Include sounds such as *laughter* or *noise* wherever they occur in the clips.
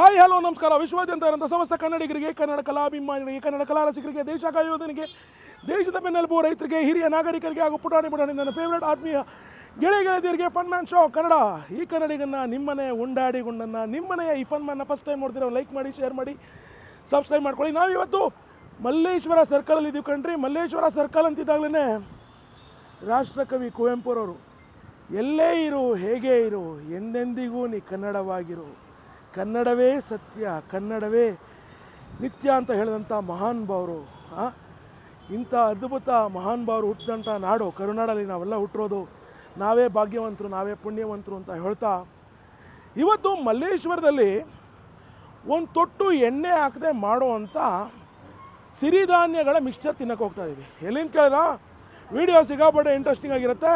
Hi, hello, ನಮಸ್ಕಾರ. ವಿಶ್ವಾದ್ಯಂತ ಇರುವಂಥ ಸಮಸ್ತ ಕನ್ನಡಿಗರಿಗೆ, ಕನ್ನಡ ಕಲಾಭಿಮಾನಿಗಳಿಗೆ ಕನ್ನಡ ಕಲಾ ರಸಿಕರಿಗೆ, ದೇಶ ಕಾಯೋದನಿಗೆ ದೇಶದ ಬೆನ್ನೆಲುಬು ರೈತರಿಗೆ, ಹಿರಿಯ ನಾಗರಿಕರಿಗೆ ಹಾಗೂ ಪುಟಾಣಿ ಪುಟಾಣಿ ನನ್ನ ಫೇವ್ರೇಟ್ ಆತ್ಮೀಯ ಗೆಳೆ ಫನ್ ಮ್ಯಾನ್ ಶೋ ಕನ್ನಡ. ಈ ಕನ್ನಡಿಗನ್ನ ನಿಮ್ಮನೆ ಉಂಡಾಡಿ ಗುಂಡನ್ನು ನಿಮ್ಮನೆಯ ಈ ಫನ್ ಮ್ಯಾನ್ನ ಫಸ್ಟ್ ಟೈಮ್ ನೋಡ್ತೀರೋ ಲೈಕ್ ಮಾಡಿ ಶೇರ್ ಮಾಡಿ ಸಬ್ಸ್ಕ್ರೈಬ್ ಮಾಡ್ಕೊಳ್ಳಿ. ನಾವಿವತ್ತು ಮಲ್ಲೇಶ್ವರ ಸರ್ಕಲಲ್ಲಿ ಇದ್ದೀವಿ ಕಣ್ರಿ. ಮಲ್ಲೇಶ್ವರ ಸರ್ಕಲ್ ಅಂತಿದ್ದಾಗಲೇ ರಾಷ್ಟ್ರಕವಿ ಕುವೆಂಪುರವರು, ಎಲ್ಲೇ ಇರು, ಹೇಗೆ ಇರು, ಎಂದೆಂದಿಗೂ ನೀ ಕನ್ನಡವಾಗಿರು. ಕನ್ನಡವೇ ಸತ್ಯ, ಕನ್ನಡವೇ ನಿತ್ಯ ಅಂತ ಹೇಳಿದಂಥ ಮಹಾನ್ ಭಾವರು ಇಂಥ ಅದ್ಭುತ ಮಹಾನ್ ಭಾವರು ಹುಟ್ಟಿದಂಥ ನಾಡು ಕರುನಾಡಲ್ಲಿ ನಾವೆಲ್ಲ ಹುಟ್ಟಿರೋದು. ನಾವೇ ಭಾಗ್ಯವಂತರು, ನಾವೇ ಪುಣ್ಯವಂತರು ಅಂತ ಹೇಳ್ತಾ, ಇವತ್ತು ಮಲ್ಲೇಶ್ವರದಲ್ಲಿ ಒಂದು ತೊಟ್ಟು ಎಣ್ಣೆ ಹಾಕದೆ ಮಾಡುವಂಥ ಸಿರಿಧಾನ್ಯಗಳ ಮಿಕ್ಸ್ಚರ್ ತಿನ್ನಕ್ಕೆ ಹೋಗ್ತಾ ಇದ್ದೀವಿ ಎಲ್ಲಿಂದ ಕೇಳಿದ್ರ ವಿಡಿಯೋ ಸಿಗಾಬಡ್ಡೆ ಇಂಟ್ರೆಸ್ಟಿಂಗ್ ಆಗಿರುತ್ತೆ.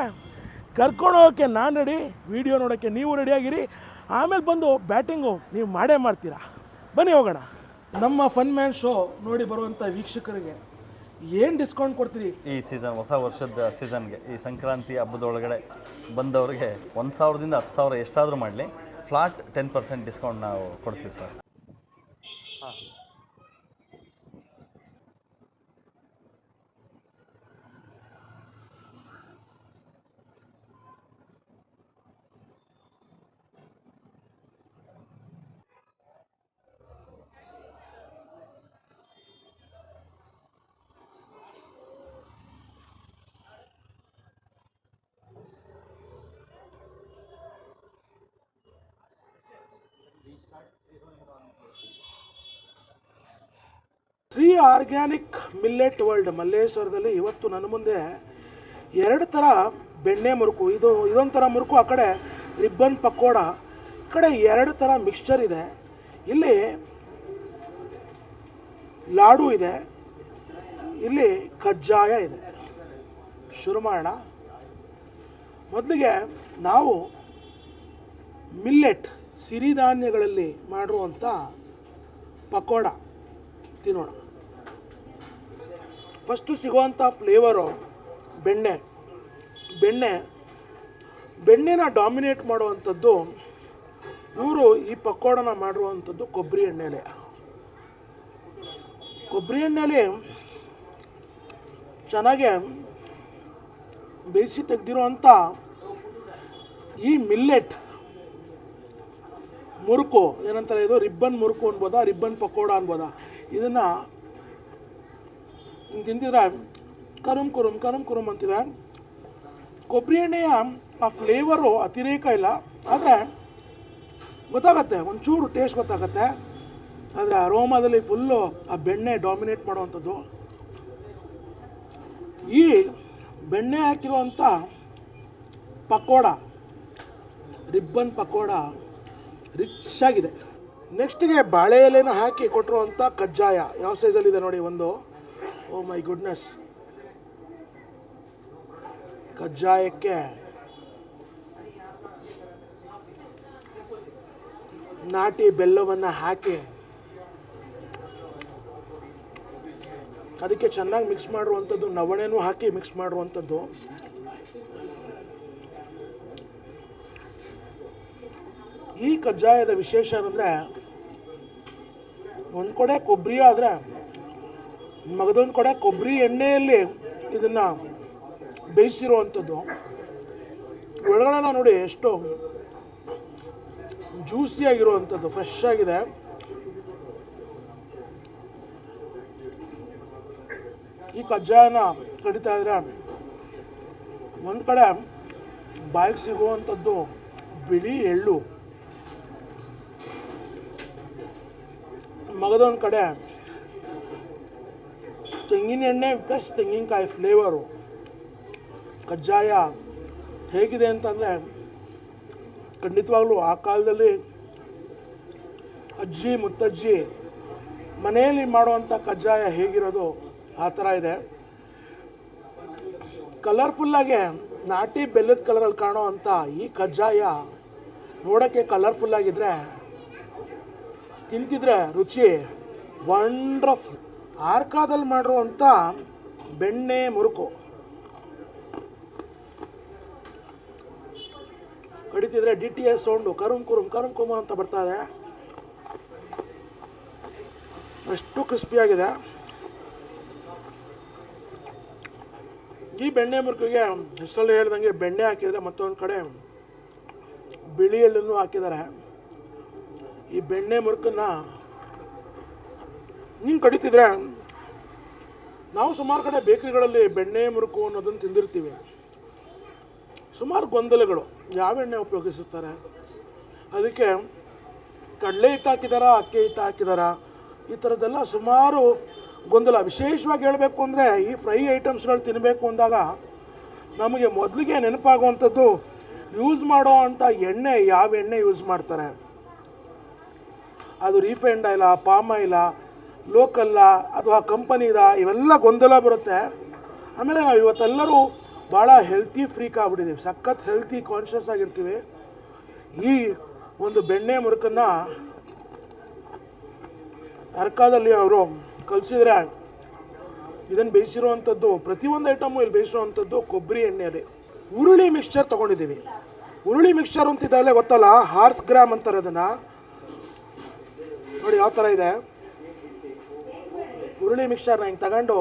ಕರ್ಕೊಂಡು ಹೋಗೋಕ್ಕೆ ನಾನು ರೆಡಿ ವಿಡಿಯೋ ನೋಡೋಕ್ಕೆ ನೀವು ರೆಡಿಯಾಗಿರಿ ಆಮೇಲೆ ಬಂದು ಬ್ಯಾಟಿಂಗು ನೀವು ಮಾಡೇ ಮಾಡ್ತೀರಾ? ಬನ್ನಿ ಹೋಗೋಣ. ನಮ್ಮ ಫನ್ ಮ್ಯಾನ್ ಶೋ ನೋಡಿ ಬರುವಂಥ ವೀಕ್ಷಕರಿಗೆ ಏನು ಡಿಸ್ಕೌಂಟ್ ಕೊಡ್ತೀರಿ? ಈ ಸೀಸನ್ ಹೊಸ ವರ್ಷದ ಸೀಸನ್ಗೆ ಈ ಸಂಕ್ರಾಂತಿ ಹಬ್ಬದೊಳಗಡೆ ಬಂದವ್ರಿಗೆ ಒಂದು ಸಾವಿರದಿಂದ ಹತ್ತು ಸಾವಿರ ಎಷ್ಟಾದರೂ ಮಾಡಲಿ. ಫ್ಲಾಟ್ ಟೆನ್ ಪರ್ಸೆಂಟ್ ಡಿಸ್ಕೌಂಟ್ ನಾವು ಕೊಡ್ತೀವಿ ಸರ್. ಆರ್ಗ್ಯಾನಿಕ್ ಮಿಲ್ಲೆಟ್ ವರ್ಲ್ಡ್ ಮಲ್ಲೇಶ್ವರದಲ್ಲಿ ಇವತ್ತು ನನ್ನ ಮುಂದೆ ಎರಡು ಥರ ಬೆಣ್ಣೆ ಮುರುಕು. ಇದು ಇದೊಂದು ಥರ ಮುರುಕು, ಆ ಕಡೆ ರಿಬ್ಬನ್ ಪಕೋಡ, ಈ ಕಡೆ ಎರಡು ಥರ ಮಿಕ್ಸ್ಚರ್ ಇದೆ. ಇಲ್ಲಿ ಲಾಡು ಇದೆ, ಇಲ್ಲಿ ಕಜ್ಜಾಯ ಇದೆ. ಶುರು ಮಾಡೋಣ. ಮೊದಲಿಗೆ ನಾವು ಮಿಲ್ಲೆಟ್ ಸಿರಿಧಾನ್ಯಗಳಲ್ಲಿ ಮಾಡಿರುವಂಥ ಪಕೋಡ ತಿನ್ನೋಣ. ಫಸ್ಟು ಸಿಗುವಂಥ ಫ್ಲೇವರು ಬೆಣ್ಣೆ. ಬೆಣ್ಣೆ, ಬೆಣ್ಣೆನ ಡಾಮಿನೇಟ್ ಮಾಡುವಂಥದ್ದು ಇವರು ಈ ಪಕೋಡನ ಮಾಡಿರುವಂಥದ್ದು ಕೊಬ್ಬರಿ ಎಣ್ಣೆಲೆ. ಕೊಬ್ಬರಿ ಎಣ್ಣೆಲಿ ಚೆನ್ನಾಗೆ ಬೇಯಿಸಿ ತೆಗೆದಿರುವಂಥ ಈ ಮಿಲ್ಲೆಟ್ ಮುರುಕು, ಏನಂತಾರೆ ಇದು? ರಿಬ್ಬನ್ ಮುರುಕು ಅನ್ಬೋದಾ? ರಿಬ್ಬನ್ ಪಕೋಡ ಅನ್ಬೋದಾ? ಇದನ್ನು ಹಿಂಗ್ ತಿಂತಿದ್ರೆ ಕರುಮ್ ಕುರುಮ್ ಕರುಮ್ ಕುರುಮ್ ಅಂತಿದೆ. ಕೊಬ್ಬರಿ ಎಣ್ಣೆಯ ಆ ಫ್ಲೇವರು ಅತಿರೇಕ ಇಲ್ಲ. ಆದರೆ ಗೊತ್ತಾಗತ್ತೆ, ಒಂಚೂರು ಟೇಸ್ಟ್ ಗೊತ್ತಾಗತ್ತೆ. ಆದರೆ ಅರೋಮಾದಲ್ಲಿ ಫುಲ್ಲು ಆ ಬೆಣ್ಣೆ ಡಾಮಿನೇಟ್ ಮಾಡುವಂಥದ್ದು. ಈ ಬೆಣ್ಣೆ ಹಾಕಿರುವಂಥ ಪಕೋಡ, ರಿಬ್ಬನ್ ಪಕೋಡ ರಿಚ್ ಆಗಿದೆ. ನೆಕ್ಸ್ಟಿಗೆ ಬಾಳೆ ಎಲೆನ ಹಾಕಿ ಕೊಟ್ಟಿರುವಂಥ ಕಜ್ಜಾಯ, ಯಾವ ಸೈಜಲ್ಲಿದೆ ನೋಡಿ ಒಂದು. ಓ ಮೈ ಗುಡ್ನೆಸ್ ಕಜ್ಜಾಯಕ್ಕೆ ನಾಟಿ ಬೆಲ್ಲವನ್ನು ಹಾಕಿ. ಅದಕ್ಕೆ ಚೆನ್ನಾಗಿ ಮಿಕ್ಸ್ ಮಾಡಿರುವಂಥದ್ದು ನವಣೆನೂ ಹಾಕಿ ಮಿಕ್ಸ್ ಮಾಡಿರುವಂಥದ್ದು ಈ ಕಜ್ಜಾಯದ ವಿಶೇಷ ಏನಂದರೆ, ಒಂದು ಕಡೆ ಕೊಬ್ಬರಿ ಆದರೆ ಮಗದೊಂದು ಕಡೆ ಕೊಬ್ಬರಿ ಎಣ್ಣೆಯಲ್ಲಿ ಇದನ್ನು ಬೇಯಿಸಿರುವಂಥದ್ದು. ಒಳಗಡೆ ನೋಡಿ ಎಷ್ಟು ಜ್ಯೂಸಿ ಆಗಿರುವಂಥದ್ದು ಫ್ರೆಶ್ ಆಗಿದೆ. ಈ ಕಜ್ಜಾಯನ ಕಡಿತಾ ಇದ್ರೆ ಒಂದು ಕಡೆ ಬಾಯಿಗೆ ಸಿಗುವಂಥದ್ದು ಬಿಳಿ ಎಳ್ಳು. ಮಗದೊಂದು ಕಡೆ ತೆಂಗಿನ ಎಣ್ಣೆ, ಪ್ಲಸ್ ತೆಂಗಿನಕಾಯಿ ಫ್ಲೇವರು ಕಜ್ಜಾಯ ಹೇಗಿದೆ ಅಂತಂದರೆ, ಖಂಡಿತವಾಗ್ಲೂ ಆ ಕಾಲದಲ್ಲಿ ಅಜ್ಜಿ, ಮುತ್ತಜ್ಜಿ ಮನೆಯಲ್ಲಿ ಮಾಡುವಂಥ ಕಜ್ಜಾಯ ಹೇಗಿರೋದು ಆ ಥರ ಇದೆ. ಕಲರ್ಫುಲ್ಲಾಗೆ ನಾಟಿ ಬೆಲ್ಲದ ಕಲರಲ್ಲಿ ಕಾಣೋ ಅಂಥ ಈ ಕಜ್ಜಾಯ ನೋಡೋಕ್ಕೆ ಕಲರ್ಫುಲ್ಲಾಗಿದ್ದರೆ ತಿಂತಿದ್ರೆ ರುಚಿ ವಂಡ್ರಫುಲ್ ಆರ್ಕಾದಲ್ಲಿ ಮಾಡಿರುವಂಥ ಬೆಣ್ಣೆ ಮುರುಕು. ಕಡಿತಿದ್ರೆ ಡಿ ಟಿ ಎಸ್ ಸೌಂಡು ಕರುಮ್ ಕುರುಮ್ ಕರುಮ್ ಕುಮ ಅಂತ ಬರ್ತಾ ಇದೆ. ಅಷ್ಟು ಕ್ರಿಸ್ಪಿಯಾಗಿದೆ ಈ ಬೆಣ್ಣೆ ಮುರುಕಿಗೆ ಹೆಸರಲ್ಲಿ ಹೇಳ್ದಂಗೆ ಬೆಣ್ಣೆ ಹಾಕಿದರೆ ಮತ್ತೊಂದು ಕಡೆ ಬಿಳಿ ಎಳ್ಳನ್ನು ಹಾಕಿದ್ದಾರೆ. ಈ ಬೆಣ್ಣೆ ಮುರುಕನ್ನು ಹಿಂಗೆ ಕಡಿತಿದ್ರೆ ನಾವು ಸುಮಾರು ಕಡೆ ಬೇಕರಿಗಳಲ್ಲಿ ಬೆಣ್ಣೆ, ಮುರುಕು ಅನ್ನೋದನ್ನು ತಿಂದಿರ್ತೀವಿ. ಸುಮಾರು ಗೊಂದಲಗಳು. ಯಾವ ಎಣ್ಣೆ ಉಪಯೋಗಿಸುತ್ತಾರೆ? ಅದಕ್ಕೆ ಕಡಲೆ ಹಿಟ್ಟು ಹಾಕಿದಾರಾ, ಅಕ್ಕಿ ಹಿಟ್ಟು ಹಾಕಿದಾರಾ? ಈ ಥರದ್ದೆಲ್ಲ ಸುಮಾರು ಗೊಂದಲ. ವಿಶೇಷವಾಗಿ ಹೇಳಬೇಕು ಅಂದರೆ ಈ ಫ್ರೈ ಐಟಮ್ಸ್ಗಳು ತಿನ್ನಬೇಕು ಅಂದಾಗ ನಮಗೆ ಮೊದಲಿಗೆ ನೆನಪಾಗುವಂಥದ್ದು ಯೂಸ್ ಮಾಡೋ ಅಂಥ ಎಣ್ಣೆ ಯಾವ ಎಣ್ಣೆ ಯೂಸ್ ಮಾಡ್ತಾರೆ? ಅದು ರೀಫೈಂಡ್ ಆಯಿಲ, ಪಾಮ್ ಆಯಿಲ ಲೋಕಲ್ಲ ಅಥವಾ ಕಂಪನಿದ ಇವೆಲ್ಲ ಗೊಂದಲ ಬರುತ್ತೆ. ಆಮೇಲೆ ನಾವು ಇವತ್ತೆಲ್ಲರೂ ಭಾಳ ಹೆಲ್ತಿ ಫ್ರೀಕ್ ಆಗ್ಬಿಟ್ಟಿದ್ದೀವಿ ಸಖತ್ ಹೆಲ್ತಿ ಕಾನ್ಷಿಯಸ್ ಆಗಿರ್ತೀವಿ. ಈ ಒಂದು ಬೆಣ್ಣೆ ಮುರುಕನ್ನು ಅರ್ಕಾದಲ್ಲಿ ಅವರು ಕಲಿಸಿದ್ರೆ ಇದನ್ನು ಬೇಯಿಸಿರುವಂಥದ್ದು ಪ್ರತಿಯೊಂದು ಐಟಮು ಇಲ್ಲಿ ಬೇಯಿಸುವಂಥದ್ದು ಕೊಬ್ಬರಿ ಎಣ್ಣೆಯಲ್ಲಿ ಹುರುಳಿ ಮಿಕ್ಸ್ಚರ್ ತೊಗೊಂಡಿದ್ದೀವಿ ಹುರುಳಿ ಮಿಕ್ಸ್ಚರ್ ಅಂತಿದ್ದಾಗಲೇ ಗೊತ್ತಲ್ಲ? ಹಾರ್ಸ್ ಗ್ರಾಮ್ ಅಂತಾರೆ ಅದನ್ನು. ನೋಡಿ ಯಾವ ಥರ ಇದೆ? ಉರುಳಿ ಮಿಕ್ಸ್ಚರ್ನ ಹಿಂಗೆ ತಗೊಂಡು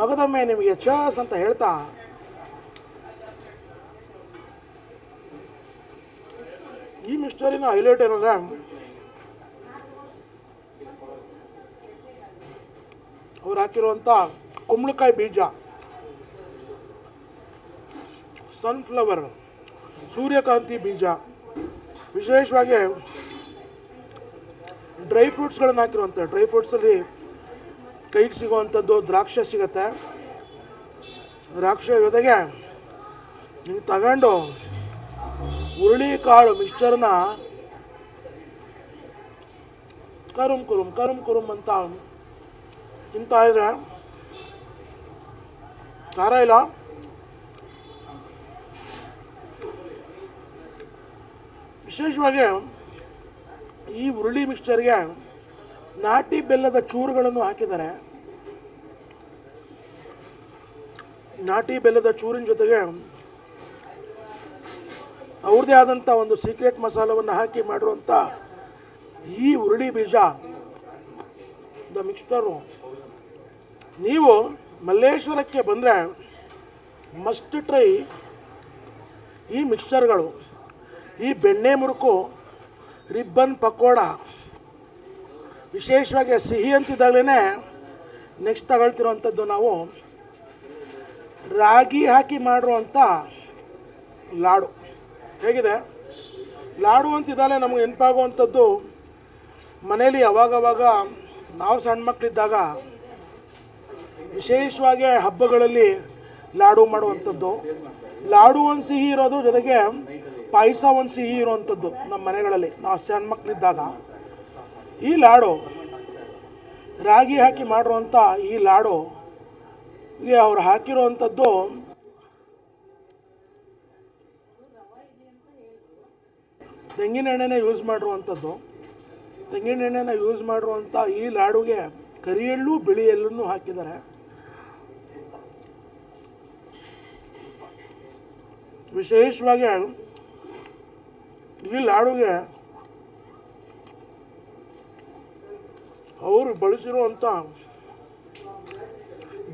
ಮಗದೊಮ್ಮೆ ನಿಮಗೆ ಚಸ್ ಅಂತ ಹೇಳ್ತಾ. ಈ ಮಿಕ್ಸ್ಚರಿನ ಹೈಲೈಟ್ ಏನಂದ್ರೆ ಅವ್ರು ಹಾಕಿರುವಂಥ ಕುಂಬಳಕಾಯಿ ಬೀಜ ಸನ್ಫ್ಲವರ್ ಸೂರ್ಯಕಾಂತಿ ಬೀಜ, ವಿಶೇಷವಾಗಿ ಡ್ರೈ ಫ್ರೂಟ್ಸ್ಗಳನ್ನ ಹಾಕಿರುವಂಥ ಡ್ರೈ ಫ್ರೂಟ್ಸಲ್ಲಿ ಕೈಗೆ ಸಿಗುವಂಥದ್ದು ದ್ರಾಕ್ಷಿ ಸಿಗತ್ತೆ. ದ್ರಾಕ್ಷಿ ಜೊತೆಗೆ ನೀವು ತಗೊಂಡು ಹುರುಳಿ ಕಾಳು ಮಿಕ್ಸ್ಚರ್ನ ಕರುಮ್ ಕುರುಮ್ ಕರುಮ್ ಕುರುಮ್ ಅಂತ ಇಂತ ಇದ್ರೆ ಖಾರ ಇಲ್ಲ. ವಿಶೇಷವಾಗಿ ಈ ಹುರುಳಿ ಮಿಕ್ಸ್ಚರ್ಗೆ ನಾಟಿ ಬೆಲ್ಲದ ಚೂರುಗಳನ್ನು ಹಾಕಿದರೆ ನಾಟಿ ಬೆಲ್ಲದ ಚೂರಿನ ಜೊತೆಗೆ ಅವ್ರದ್ದೇ ಆದಂಥ ಒಂದು ಸೀಕ್ರೆಟ್ ಮಸಾಲವನ್ನು ಹಾಕಿ ಮಾಡಿರುವಂಥ ಈ ಉರುಳಿ ಬೀಜ ದ ಮಿಕ್ಸ್ಟರು ನೀವು ಮಲ್ಲೇಶ್ವರಕ್ಕೆ ಬಂದರೆ ಮಸ್ಟ್ ಟ್ರೈ ಈ ಮಿಕ್ಸ್ಚರ್ಗಳು ಈ ಬೆಣ್ಣೆ ಮುರುಕು, ರಿಬ್ಬನ್ ಪಕೋಡ ವಿಶೇಷವಾಗಿ ಸಿಹಿ ಅಂತಿದ್ದಾಗಲೇ ನೆಕ್ಸ್ಟ್ ತಗೊಳ್ತಿರೋವಂಥದ್ದು ನಾವು ರಾಗಿ ಹಾಕಿ ಮಾಡಿರುವಂಥ ಲಾಡು. ಹೇಗಿದೆ? ಲಾಡು ಅಂತಿದ್ದಾಲೆ ನಮಗೆ ನೆನಪಾಗುವಂಥದ್ದು ಮನೇಲಿ ಅವಾಗವಾಗ ನಾವು ಸಣ್ಣ ಮಕ್ಕಳಿದ್ದಾಗ ವಿಶೇಷವಾಗಿ ಹಬ್ಬಗಳಲ್ಲಿ ಲಾಡು ಮಾಡುವಂಥದ್ದು. ಲಾಡು ಒಂದು ಸಿಹಿ ಇರೋದು ಜೊತೆಗೆ ಪಾಯಸ ಒಂದು ಸಿಹಿ ಇರುವಂಥದ್ದು ನಮ್ಮ ಮನೆಗಳಲ್ಲಿ. ನಾವು ಸಣ್ಣ ಮಕ್ಕಳಿದ್ದಾಗ ಈ ಲಾಡು ರಾಗಿ ಹಾಕಿ ಮಾಡಿರುವಂಥ ಈ ಲಾಡು ಗೆ ಅವ್ರು ಹಾಕಿರುವಂಥದ್ದು ತೆಂಗಿನ ಎಣ್ಣೆನ ಯೂಸ್ ಮಾಡಿರುವಂಥದ್ದು. ತೆಂಗಿನ ಎಣ್ಣೆನ ಯೂಸ್ ಮಾಡಿರುವಂಥ ಈ ಲಾಡುಗೆ ಕರಿ ಎಳ್ಳು ಬಿಳಿ ಎಳ್ಳನ್ನು ಹಾಕಿದ್ದಾರೆ. ವಿಶೇಷವಾಗಿ ಈ ಲಾಡುಗೆ ಅವರು ಬಳಸಿರುವಂಥ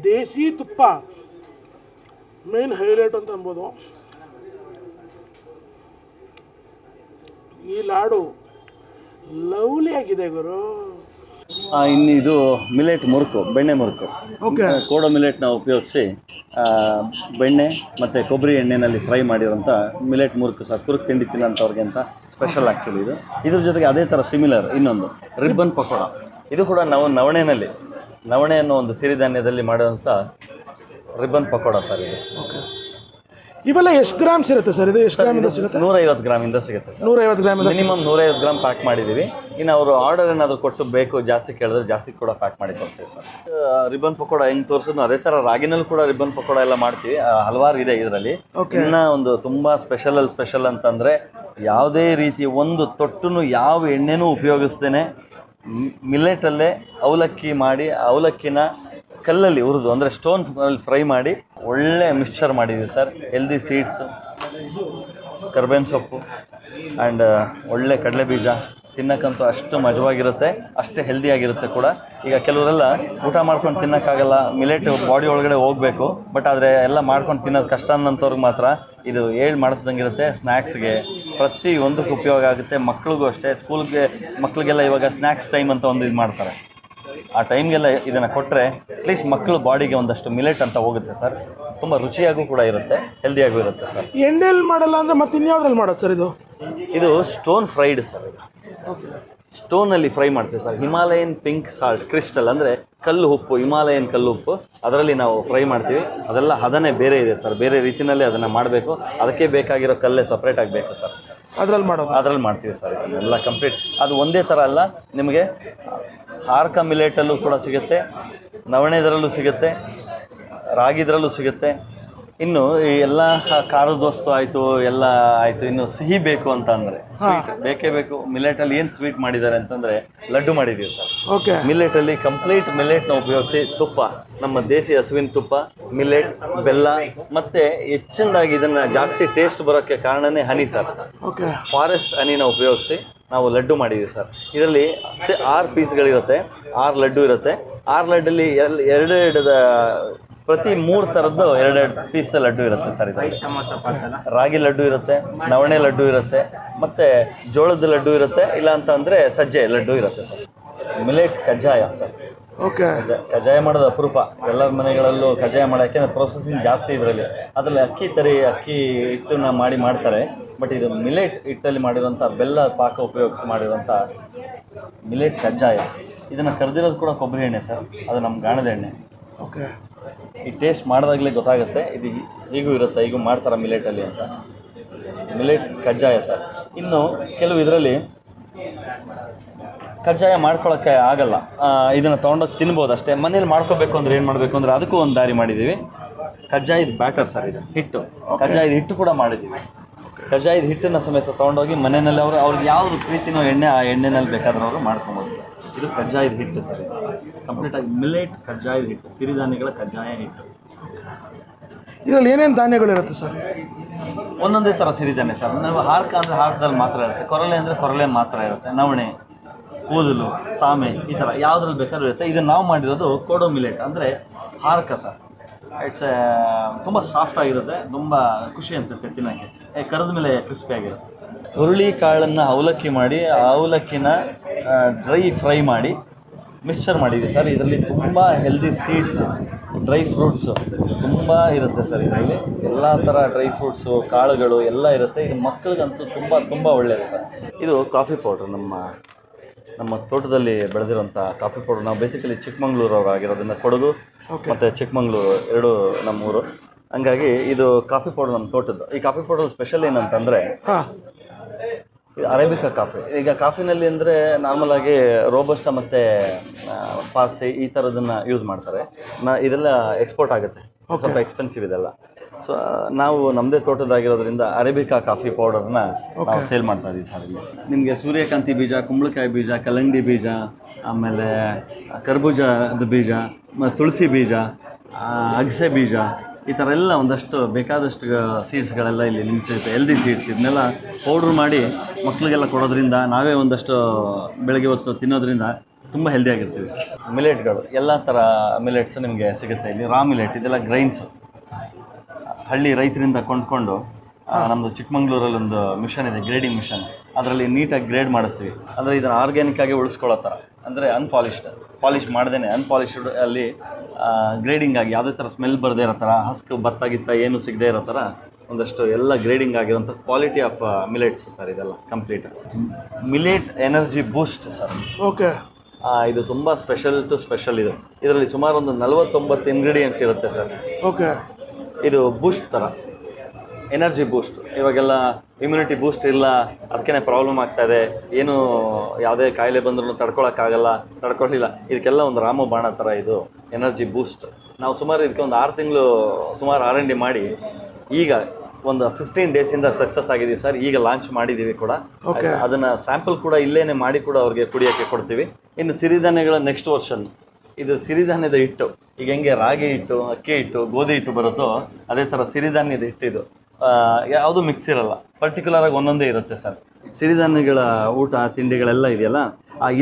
ದೇಸಿ ತುಪ್ಪ ಮೇನ್ ಹೈಲೈಟ್ ಅಂತ ಅನ್ಬೋದು. ಈ ಲಾಡು ಲವ್ಲಿ ಆಗಿದೆ ಗುರು. ಆ, ಇನ್ನು ಇದು ಮಿಲೆಟ್ ಮುರುಕು ಬೆಣ್ಣೆ ಮುರುಕು. ಓಕೆ ಕೋಡೋ ಮಿಲೆಟ್ನ ಉಪಯೋಗಿಸಿ ಬೆಣ್ಣೆ ಮತ್ತು ಕೊಬ್ಬರಿ ಎಣ್ಣೆನಲ್ಲಿ ಫ್ರೈ ಮಾಡಿರೋಂಥ ಮಿಲೆಟ್ ಮುರುಕು ಸಹ ಕುರುಕ್ ತಿಂಡಿ ತಿನ್ನೋಂಥವ್ರಿಗೆ ಅಂತ ಸ್ಪೆಷಲ್ ಆ್ಯಕ್ಚುಲಿ ಇದು. ಇದ್ರ ಜೊತೆಗೆ ಅದೇ ಥರ ಸಿಮಿಲರ್ ಇನ್ನೊಂದು ರಿಬ್ಬನ್ ಪಕೋಡ. ಇದು ಕೂಡ ನಾವು ನವಣೆಯಲ್ಲಿ ನವಣೆ ಅನ್ನೋ ಒಂದು ಸಿರಿಧಾನ್ಯದಲ್ಲಿ ಮಾಡುವಂಥ ರಿಬ್ಬನ್ ಪಕೋಡ ಸರ್ ಇದು. ಓಕೆ. ಇವೆಲ್ಲ ಎಷ್ಟು ಗ್ರಾಮ್ ಇರುತ್ತೆ ಸರ್? ಇದು ಎಷ್ಟು ಗ್ರಾಮಿಂದ ಸಿಗುತ್ತೆ? ನೂರೈವತ್ತು ಗ್ರಾಮಿಂದ ಸಿಗುತ್ತೆ ಸರ್. ನೂರೈವತ್ತು ಗ್ರಾಮ್ ಮಿನಿಮಮ್ ನೂರೈವತ್ತು ಗ್ರಾಮ್ ಪ್ಯಾಕ್ ಮಾಡಿದ್ದೀವಿ. ಇನ್ನು ಅವರು ಆರ್ಡರ್ ಏನಾದರೂ ಕೊಟ್ಟು ಬೇಕು ಜಾಸ್ತಿ ಕೇಳಿದ್ರೆ ಜಾಸ್ತಿ ಕೂಡ ಪ್ಯಾಕ್ ಮಾಡಿ ಕೊಡ್ತೀವಿ ಸರ್. ರಿಬ್ಬನ್ ಪಕೋಡ ಹೆಂಗೆ ತೋರಿಸಿದ್ನು ಅದೇ ಥರ ರಾಗಿನಲ್ಲಿ ಕೂಡ ರಿಬ್ಬನ್ ಪಕೋಡ ಎಲ್ಲ ಮಾಡ್ತೀವಿ. ಹಲವಾರು ಇದೆ ಇದರಲ್ಲಿ. ಇನ್ನು ಒಂದು ತುಂಬ ಸ್ಪೆಷಲಲ್ಲಿ ಸ್ಪೆಷಲ್ ಅಂತಂದರೆ ಯಾವುದೇ ರೀತಿ ಒಂದು ತೊಟ್ಟು ಯಾವ ಎಣ್ಣೆನೂ ಉಪಯೋಗಿಸ್ದೇನೆ ಮಿಲ್ಲೆಟಲ್ಲೇ ಅವಲಕ್ಕಿ ಮಾಡಿ ಅವಲಕ್ಕಿನ ಕಲ್ಲಲ್ಲಿ ಹುರಿದು, ಅಂದರೆ ಸ್ಟೋನ್ ಫ್ರೈ ಮಾಡಿ, ಒಳ್ಳೆ ಮಿಕ್ಸ್ಚರ್ ಮಾಡಿದ್ದೀವಿ ಸರ್. ಹೆಲ್ದಿ ಸೀಡ್ಸು ಕರ್ಬೇವಿನ ಸೊಪ್ಪು ಆ್ಯಂಡ್ ಒಳ್ಳೆ ಕಡಲೆ ಬೀಜ. ತಿನ್ನಕ್ಕಂತೂ ಅಷ್ಟು ಮಜವಾಗಿರುತ್ತೆ, ಅಷ್ಟೇ ಹೆಲ್ದಿಯಾಗಿರುತ್ತೆ ಕೂಡ. ಈಗ ಕೆಲವರೆಲ್ಲ ಊಟ ಮಾಡ್ಕೊಂಡು ತಿನ್ನೋಕ್ಕಾಗಲ್ಲ ಮಿಲೆಟ್ ಬಾಡಿ ಒಳಗಡೆ ಹೋಗಬೇಕು ಬಟ್ ಆದರೆ ಎಲ್ಲ ಮಾಡ್ಕೊಂಡು ತಿನ್ನೋದು ಕಷ್ಟ ಅನ್ನೋಂಥವ್ರಿಗೆ ಮಾತ್ರ ಇದು ಏಳು ಮಾಡಿಸ್ದಂಗಿರುತ್ತೆ ಸ್ನ್ಯಾಕ್ಸ್ಗೆ ಪ್ರತಿ ಒಂದಕ್ಕೆ ಉಪಯೋಗ ಆಗುತ್ತೆ, ಮಕ್ಳಿಗೂ ಅಷ್ಟೇ. ಸ್ಕೂಲ್ಗೆ ಮಕ್ಳಿಗೆಲ್ಲ ಇವಾಗ ಸ್ನ್ಯಾಕ್ಸ್ ಟೈಮ್ ಅಂತ ಒಂದು ಇದು ಮಾಡ್ತಾರೆ. ಆ ಟೈಮ್ಗೆಲ್ಲ ಇದನ್ನು ಕೊಟ್ಟರೆ ಅಟ್ಲೀಸ್ಟ್ ಮಕ್ಕಳು ಬಾಡಿಗೆ ಒಂದಷ್ಟು ಮಿಲೆಟ್ ಅಂತ ಹೋಗುತ್ತೆ ಸರ್. ತುಂಬ ರುಚಿಯಾಗೂ ಕೂಡ ಇರುತ್ತೆ ಹೆಲ್ದಿಯಾಗೂ ಇರುತ್ತೆ ಸರ್. ಎಣ್ಣೆಯಲ್ಲಿ ಮಾಡಲ್ಲ ಅಂದರೆ ಮತ್ತೆ ಇನ್ಯಾವ್ದ್ರಲ್ಲಿ ಮಾಡೋದು ಸರ್ ಇದು? ಇದು ಸ್ಟೋನ್ ಫ್ರೈಡ್ ಸರ್ ಇದು. ಸ್ಟೋನಲ್ಲಿ ಫ್ರೈ ಮಾಡ್ತೀವಿ sir. Himalayan pink salt crystal ಅಂದರೆ ಕಲ್ಲು ಉಪ್ಪು ಹಿಮಾಲಯನ್ ಕಲ್ಲು ಉಪ್ಪು. ಅದರಲ್ಲಿ ನಾವು ಫ್ರೈ ಮಾಡ್ತೀವಿ. ಅದೆಲ್ಲ ಹದನೇ ಬೇರೆ ಇದೆ ಸರ್. ಬೇರೆ ರೀತಿಯಲ್ಲಿ ಅದನ್ನು ಮಾಡಬೇಕು. ಅದಕ್ಕೆ ಬೇಕಾಗಿರೋ ಕಲ್ಲೇ ಸಪ್ರೇಟ್ ಆಗಬೇಕು ಸರ್. ಅದ್ರಲ್ಲಿ ಮಾಡೋದು? ಅದರಲ್ಲಿ ಮಾಡ್ತೀವಿ ಸರ್ ಎಲ್ಲ ಕಂಪ್ಲೀಟ್ ಅದು ಒಂದೇ ಥರ ಅಲ್ಲ, ನಿಮಗೆ ಹಾರ್ಕ ಮಿಲೇಟಲ್ಲೂ ಕೂಡ ಸಿಗುತ್ತೆ, ನವಣೆದರಲ್ಲೂ ಸಿಗುತ್ತೆ, ರಾಗಿದ್ರಲ್ಲೂ ಸಿಗುತ್ತೆ. ಇನ್ನು ಈ ಎಲ್ಲ ಖಾರದ ವಸ್ತು ಆಯಿತು ಎಲ್ಲ ಆಯಿತು ಇನ್ನು ಸಿಹಿ ಬೇಕು ಅಂತ ಅಂದರೆ ಸ್ವೀಟ್ ಬೇಕೇ ಬೇಕು. ಮಿಲೆಟಲ್ಲಿ ಏನು ಸ್ವೀಟ್ ಮಾಡಿದ್ದಾರೆ ಅಂತಂದರೆ ಲಡ್ಡು ಮಾಡಿದ್ದೀವಿ ಸರ್. ಓಕೆ. ಅಲ್ಲಿ ಕಂಪ್ಲೀಟ್ ಮಿಲ್ಲೆಟ್ನ ಉಪಯೋಗಿಸಿ ತುಪ್ಪ ನಮ್ಮ ದೇಸಿ ಹಸುವಿನ ತುಪ್ಪ ಮಿಲೆಟ್ ಬೆಲ್ಲ ಮತ್ತೆ ಹೆಚ್ಚಿನದಾಗಿ ಇದನ್ನ ಜಾಸ್ತಿ ಟೇಸ್ಟ್ ಬರೋಕ್ಕೆ ಕಾರಣನೇ ಹನಿ ಸರ್. ಓಕೆ. ಫಾರೆಸ್ಟ್ ಹನಿನ ಉಪಯೋಗಿಸಿ ನಾವು ಲಡ್ಡು ಮಾಡಿದ್ದೀವಿ ಸರ್. ಇದರಲ್ಲಿ ಆರು ಪೀಸ್ಗಳಿರುತ್ತೆ ಆರು ಲಡ್ಡು ಇರುತ್ತೆ. ಆರು ಲಡ್ಡಲ್ಲಿ ಎರಡು ಎರಡೆರಡು ಪ್ರತಿ ಮೂರು ಥರದ್ದು ಎರಡೆರಡು ಪೀಸ್ ಲಡ್ಡು ಇರುತ್ತೆ ಸರ್ ಇದು ರಾಗಿ ಲಡ್ಡು ಇರುತ್ತೆ ನವಣೆ ಲಡ್ಡು ಇರುತ್ತೆ ಮತ್ತು ಜೋಳದ ಲಡ್ಡು ಇರುತ್ತೆ ಇಲ್ಲ ಅಂತ ಅಂದರೆ ಸಜ್ಜೆ ಲಡ್ಡು ಇರುತ್ತೆ ಸರ್. ಮಿಲೆಟ್ ಕಜ್ಜಾಯ ಸರ್. ಓಕೆ ಕಜ್ಜಾಯ ಕಜ್ಜಾಯ ಮಾಡೋದು ಅಪರೂಪ. ಎಲ್ಲ ಮನೆಗಳಲ್ಲೂ ಕಜ್ಜಾಯ ಮಾಡೋ ಯಾಕೆಂದರೆ ಪ್ರೊಸೆಸಿಂಗ್ ಜಾಸ್ತಿ ಇದರಲ್ಲಿ. ಅದರಲ್ಲಿ ಅಕ್ಕಿ ತರಿ ಅಕ್ಕಿ ಹಿಟ್ಟನ್ನು ಮಾಡಿ ಮಾಡ್ತಾರೆ. ಬಟ್ ಇದು ಮಿಲೆಟ್ ಹಿಟ್ಟಲ್ಲಿ ಮಾಡಿರೋಂಥ ಬೆಲ್ಲ ಪಾಕ ಉಪಯೋಗಿಸಿ ಮಾಡಿರೋಂಥ ಮಿಲೆಟ್ ಕಜ್ಜಾಯ. ಇದನ್ನು ಕರೆದಿರೋದು ಕೂಡ ಕೊಬ್ಬರಿ ಎಣ್ಣೆ ಸರ್. ಅದು ನಮ್ಮ ಗಾಣದ ಎಣ್ಣೆ. ಓಕೆ ಈ ಟೇಸ್ಟ್ ಮಾಡಿದಾಗಲೇ ಗೊತ್ತಾಗುತ್ತೆ. ಇದು ಹೀಗೂ ಇರುತ್ತೆ? ಹೀಗೂ ಮಾಡ್ತಾರೆ ಮಿಲೆಟಲ್ಲಿ ಅಂತ. ಮಿಲೆಟ್ ಕಜ್ಜಾಯ ಸರ್. ಇನ್ನು ಕೆಲವು ಇದರಲ್ಲಿ ಕಜ್ಜಾಯ ಮಾಡ್ಕೊಳ್ಳೋಕ್ಕೆ ಆಗಲ್ಲ. ಇದನ್ನು ತೊಗೊಂಡೋಗಿ ತಿನ್ಬೋದು ಅಷ್ಟೇ. ಮನೇಲಿ ಮಾಡ್ಕೋಬೇಕು ಅಂದರೆ ಏನು ಮಾಡಬೇಕು ಅಂದರೆ ಅದಕ್ಕೂ ಒಂದು ದಾರಿ ಮಾಡಿದ್ದೀವಿ ಕಜ್ಜಾಯದ ಬ್ಯಾಟರ್ ಸರ್ ಇದು. ಹಿಟ್ಟು. ಕಜ್ಜಾಯದ ಹಿಟ್ಟು ಕೂಡ ಮಾಡಿದ್ದೀವಿ ಕಜ್ಜಾಯದ ಹಿಟ್ಟನ್ನು ಸಮೇತ ತೊಗೊಂಡೋಗಿ ಮನೆಯಲ್ಲಿ ಅವರು ಅವ್ರಿಗೆ ಯಾವುದು ಪ್ರೀತಿನೋ ಎಣ್ಣೆ ಆ ಎಣ್ಣೆನಲ್ಲಿ ಬೇಕಾದ್ರೂ ಅವರು ಮಾಡ್ಕೊಬೋದು ಸರ್. ಇದು ಕಜ್ಜಾಯದ ಹಿಟ್ಟು ಸರ್ ಕಂಪ್ಲೀಟಾಗಿ ಮಿಲೆಟ್ ಕಜ್ಜಾಯದ ಹಿಟ್ಟು. ಸಿರಿಧಾನ್ಯಗಳ ಕಜ್ಜಾಯ ಹಿಟ್ಟು. ಇದರಲ್ಲಿ ಏನೇನು ಧಾನ್ಯಗಳಿರುತ್ತೆ ಸರ್? ಒಂದೊಂದೇ ಥರ ಸಿರಿಧಾನ್ಯ ಸರ್. ನಾವು ಹಾರ್ಕ ಅಂದರೆ ಹಾರ್ಕದಲ್ಲಿ ಮಾತ್ರ ಇರುತ್ತೆ. ಕೊರಲೆ ಅಂದರೆ ಕೊರಲೆ ಮಾತ್ರ ಇರುತ್ತೆ. ನವಣೆ ಕೂದಲು ಸಾಮೆ ಈ ಥರ ಯಾವುದ್ರಲ್ಲಿ ಬೇಕಾದ್ರೂ ಇರುತ್ತೆ. ಇದನ್ನು ನಾವು ಮಾಡಿರೋದು ಕೋಡೋ ಮಿಲೆಟ್ ಅಂದರೆ ಹಾರ್ಕ ಸರ್. ಇಟ್ಸ್ ತುಂಬ ಸಾಫ್ಟ್ ಆಗಿರುತ್ತೆ, ತುಂಬ ಖುಷಿ ಅನಿಸುತ್ತೆ ತಿನ್ನೋಕ್ಕೆ. ಕರೆದ ಮೇಲೆ ಕ್ರಿಸ್ಪಿ ಆಗಿರುತ್ತೆ. ಹುರುಳಿ ಕಾಳನ್ನು ಅವಲಕ್ಕಿ ಮಾಡಿ, ಆ ಅವಲಕ್ಕಿನ ಡ್ರೈ ಫ್ರೈ ಮಾಡಿ ಮಿಕ್ಸ್ಚರ್ ಮಾಡಿದ್ದೀವಿ ಸರ್. ಇದರಲ್ಲಿ ತುಂಬ ಹೆಲ್ದಿ ಸೀಡ್ಸ್ ಡ್ರೈ ಫ್ರೂಟ್ಸು ತುಂಬ ಇರುತ್ತೆ ಸರ್ ಇದರಲ್ಲಿ. ಎಲ್ಲ ಥರ ಡ್ರೈ ಫ್ರೂಟ್ಸು ಕಾಳುಗಳು ಎಲ್ಲ ಇರುತ್ತೆ. ಇದು ಮಕ್ಕಳಿಗಂತೂ ತುಂಬ ತುಂಬ ಒಳ್ಳೆಯದು ಸರ್. ಇದು ಕಾಫಿ ಪೌಡ್ರ್ ನಮ್ಮ ನಮ್ಮ ತೋಟದಲ್ಲಿ ಬೆಳೆದಿರೋಂಥ ಕಾಫಿ ಪೌಡರ್ ನಾವು ಬೇಸಿಕಲಿ ಚಿಕ್ಕಮಂಗ್ಳೂರು ಆಗಿರೋದ್ರಿಂದ ಕೊಡಗು ಮತ್ತು ಚಿಕ್ಕಮಂಗ್ಳೂರು ಎರಡು ನಮ್ಮ ಊರು ಹಂಗಾಗಿ ಇದು ಕಾಫಿ ಪೌಡರ್ ನಮ್ಮ ತೋಟದ್ದು. ಈ ಕಾಫಿ ಪೌಡರ್ ಸ್ಪೆಷಲ್ ಏನಂತಂದರೆ ಇದು ಅರೇಬಿಕಾ ಕಾಫಿ ಈಗ ಕಾಫಿನಲ್ಲಿ ಅಂದರೆ ನಾರ್ಮಲ್ ಆಗಿ ರೋಬಸ್ಟ ಮತ್ತು ಪಾರ್ಸಿ ಈ ಥರದನ್ನು ಯೂಸ್ ಮಾಡ್ತಾರೆ. ನಾ ಇದೆಲ್ಲ ಎಕ್ಸ್ಪೋರ್ಟ್ ಆಗುತ್ತೆ. ಸ್ವಲ್ಪ ಎಕ್ಸ್ಪೆನ್ಸಿವ್ ಇದೆಲ್ಲ. ಸೊ ನಾವು ನಮ್ಮದೇ ತೋಟದಾಗಿರೋದ್ರಿಂದ ಅರೇಬಿಕಾ ಕಾಫಿ ಪೌಡರ್ನ ನಾವು ಸೇಲ್ ಮಾಡ್ತಾ ಇದ್ದೀವಿ ಸರ್ ಇಲ್ಲಿ. ನಿಮಗೆ ಸೂರ್ಯಕಾಂತಿ ಬೀಜ ಕುಂಬಳಕಾಯಿ ಬೀಜ ಕಲ್ಲಂಗಡಿ ಬೀಜ ಆಮೇಲೆ ಕರ್ಬೂಜದ ಬೀಜ ತುಳಸಿ ಬೀಜ ಅಗಸೆ ಬೀಜ ಈ ಥರ ಎಲ್ಲ ಒಂದಷ್ಟು ಬೇಕಾದಷ್ಟು ಸೀಡ್ಸ್ಗಳೆಲ್ಲ ಇಲ್ಲಿ ನಿಮ್ಮ ಸಿಗುತ್ತೆ ಹೆಲ್ದಿ ಸೀಡ್ಸ್ ಇದನ್ನೆಲ್ಲ ಪೌಡ್ರ್ ಮಾಡಿ ಮಕ್ಕಳಿಗೆಲ್ಲ ಕೊಡೋದ್ರಿಂದ ನಾವೇ ಒಂದಷ್ಟು ಬೆಳಗ್ಗೆ ಹೊತ್ತು ತಿನ್ನೋದ್ರಿಂದ ತುಂಬ ಹೆಲ್ದಿಯಾಗಿರ್ತೀವಿ ಮಿಲೆಟ್ಗಳು ಎಲ್ಲ ಥರ ಮಿಲೆಟ್ಸು ನಿಮಗೆ ಸಿಗುತ್ತೆ ಇಲ್ಲಿ. ರಾ ಮಿಲೆಟ್ ಇದೆಲ್ಲ ಗ್ರೈನ್ಸು ಹಳ್ಳಿ ರೈತರಿಂದ ಕೊಂಡ್ಕೊಂಡು ನಮ್ಮದು ಚಿಕ್ಕಮಂಗ್ಳೂರಲ್ಲಿ ಒಂದು ಮಿಷನ್ ಇದೆ ಗ್ರೇಡಿಂಗ್ ಮಿಷನ್. ಅದರಲ್ಲಿ ನೀಟಾಗಿ ಗ್ರೇಡ್ ಮಾಡಿಸ್ತೀವಿ. ಅಂದರೆ ಇದನ್ನು ಆರ್ಗ್ಯಾನಿಕ್ ಆಗಿ ಉಳಿಸ್ಕೊಳ್ಳೋ ಥರ ಅಂದರೆ ಅನ್ಪಾಲಿಶ್ಡ್ ಪಾಲಿಶ್ ಮಾಡ್ದೇ ಅನ್ಪಾಲಿಶ್ಡ್ ಅಲ್ಲಿ ಗ್ರೇಡಿಂಗ್ ಆಗಿ ಯಾವುದೇ ಥರ ಸ್ಮೆಲ್ ಬರದೇ ಇರೋ ಥರ ಹಸ್ಕ್ ಭತ್ತ ಗಿತ್ತ ಏನು ಸಿಗದೇ ಇರೋ ಥರ ಒಂದಷ್ಟು ಎಲ್ಲ ಗ್ರೇಡಿಂಗ್ ಆಗಿರೋಂಥ ಕ್ವಾಲಿಟಿ ಆಫ್ ಮಿಲೆಟ್ಸ್ ಸರ್ ಇದೆಲ್ಲ complete millet energy boost sir. Okay ಇದು ತುಂಬ ಸ್ಪೆಷಲ್ ಟು ಸ್ಪೆಷಲ್ ಇದು. ಇದರಲ್ಲಿ ಸುಮಾರು ಒಂದು ನಲವತ್ತೊಂಬತ್ತು ಇಂಗ್ರೀಡಿಯೆಂಟ್ಸ್ ಇರುತ್ತೆ ಸರ್. ಓಕೆ ಇದು ಬೂಸ್ಟ್ ಥರ ಎನರ್ಜಿ ಬೂಸ್ಟ್ ಇವಾಗೆಲ್ಲ ಇಮ್ಯುನಿಟಿ ಬೂಸ್ಟ್ ಇಲ್ಲ. ಅದಕ್ಕೇ ಪ್ರಾಬ್ಲಮ್ ಆಗ್ತಾ ಇದೆ. ಏನು ಯಾವುದೇ ಕಾಯಿಲೆ ಬಂದ್ರೂ ತಡ್ಕೊಳಕ್ಕಾಗಲ್ಲ. ತಡ್ಕೊಳ್ಳಿಲ್ಲ ಇದಕ್ಕೆಲ್ಲ ಒಂದು ರಾಮಬಾಣ ಥರ ಇದು. ಎನರ್ಜಿ ಬೂಸ್ಟ್ ನಾವು ಸುಮಾರು ಇದಕ್ಕೆ ಒಂದು ಆರು ತಿಂಗಳು ಸುಮಾರು ಆರ್ ಎನ್ ಡಿ ಮಾಡಿ ಈಗ ಒಂದು ಫಿಫ್ಟೀನ್ ಡೇಸಿಂದ ಸಕ್ಸಸ್ ಆಗಿದ್ದೀವಿ ಸರ್ ಈಗ ಲಾಂಚ್ ಮಾಡಿದ್ದೀವಿ ಕೂಡ. ಅದನ್ನು ಸ್ಯಾಂಪಲ್ ಕೂಡ ಇಲ್ಲೇನೆ ಮಾಡಿ ಕೂಡ ಅವ್ರಿಗೆ ಕುಡಿಯೋಕ್ಕೆ ಕೊಡ್ತೀವಿ. ಇನ್ನು ಸಿರಿಧಾನ್ಯಗಳ ನೆಕ್ಸ್ಟ್ ವರ್ಷನ್ ಇದು ಸಿರಿಧಾನ್ಯದ ಹಿಟ್ಟು. ಈಗ ಹೆಂಗೆ ರಾಗಿ ಹಿಟ್ಟು, ಅಕ್ಕಿ ಹಿಟ್ಟು, ಗೋಧಿ ಹಿಟ್ಟು ಬರುತ್ತೋ ಅದೇ ಥರ ಸಿರಿಧಾನ್ಯದ ಹಿಟ್ಟು ಇದು. ಯಾವುದು ಮಿಕ್ಸ್ ಇರಲ್ಲ. ಪರ್ಟಿಕ್ಯುಲರ್ ಆಗಿ ಒಂದೊಂದೇ ಇರುತ್ತೆ ಸರ್ ಸಿರಿಧಾನ್ಯಗಳ ಊಟ, ತಿಂಡಿಗಳೆಲ್ಲ ಇದೆಯಲ್ಲ?